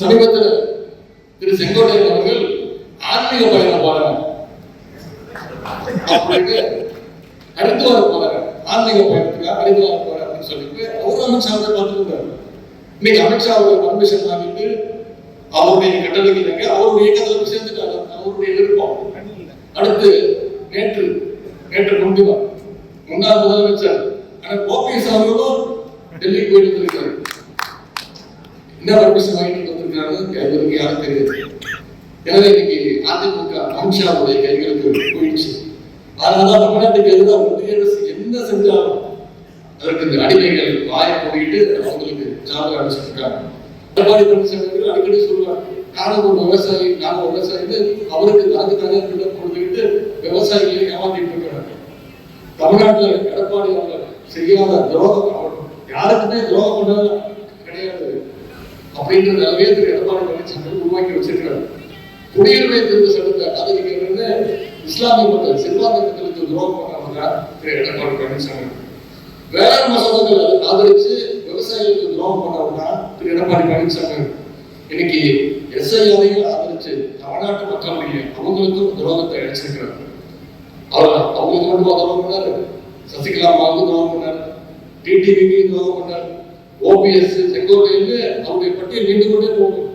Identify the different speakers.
Speaker 1: சமீபத்தில் திரு செங்கோட்டையன் அவர்கள் ஆன்மீக பயணம் போறாங்க அடுத்து வர போறாரு ஆன்மீக பயணத்துக்காக அடுத்து வர போறாரு அப்படின்னு சொல்லிட்டு அவரும் அவர்கள் பார்த்துருக்காரு இன்னைக்கு அமித்ஷா அவர்கள் பர்மிஷன் வாங்கிட்டு அவருடைய கட்டளைக்கு இணங்க அவருடைய இயக்கத்தில் சேர்ந்துட்டாங்க அவருடைய விருப்பம். அடுத்து நேற்று நேற்று முன்தினம் முன்னாள் முதலமைச்சர். ஆனா கோபிஎஸ் அவர்களும் டெல்லிக்கு போயிட்டு இருக்காரு என்ன பர்மிஷன் வாங்கிட்டு வந்திருக்காருன்னு யாரும் தெரியாது. எனவே இன்னைக்கு அதிமுக அமித்ஷாவுடைய கைகளுக்கு போயிடுச்சு. தமிழ்நாட்டுக்கு எதிராக ஒன்றிய அரசு என்ன செஞ்சாலும் அதற்கு இந்த அடிமைகள் வாயை போயிட்டு அவங்களுக்கு ஜாதகம் எடப்பாடி பழனிசாமி அவர்கள் அடிக்கடி சொல்லுவாங்க நானும் ஒரு விவசாயி நானும் ஒரு அவருக்கு நான்கு தகவல் கொடுத்துக்கிட்டு விவசாயிகளை ஏமாத்திட்டு தமிழ்நாட்டுல எடப்பாடி அவர்கள் செய்யாத துரோகம் யாருக்குமே துரோகம் பண்ணது அப்படின்ற நிலைமையை திரு எடப்பாடி பழனிசாமி உருவாக்கி வச்சிருக்காரு. குடியுரிமை திருத்த சட்டத்தை ஆதரிக்கிறது இஸ்லாமிய மக்கள் சிறுபான்மை மக்களுக்கு துரோகம் பண்ணவங்க திரு எடப்பாடி பழனிசாமி வேளாண் மசோதாக்கள் ஆதரிச்சு விவசாயிகளுக்கு துரோகம் பண்ணவங்க திரு எடப்பாடி பழனிசாமி இன்னைக்கு எஸ்ஐஆரையும் ஆதரிச்சு தமிழ்நாட்டு மக்களுடைய அவங்களுக்கும் துரோகத்தை அழைச்சிருக்கிறார் அவர் அவங்களுக்கு மட்டும் துரோகம் பண்ணாரு? சசிகலா மாவுக்கு துரோகம் பண்ணார். டிடிவிக்கு துரோகம் பண்ணார். ஓபிஎஸ் செங்கோட்டையில அவருடைய பட்டியல் நீண்டு கொண்டே போகும்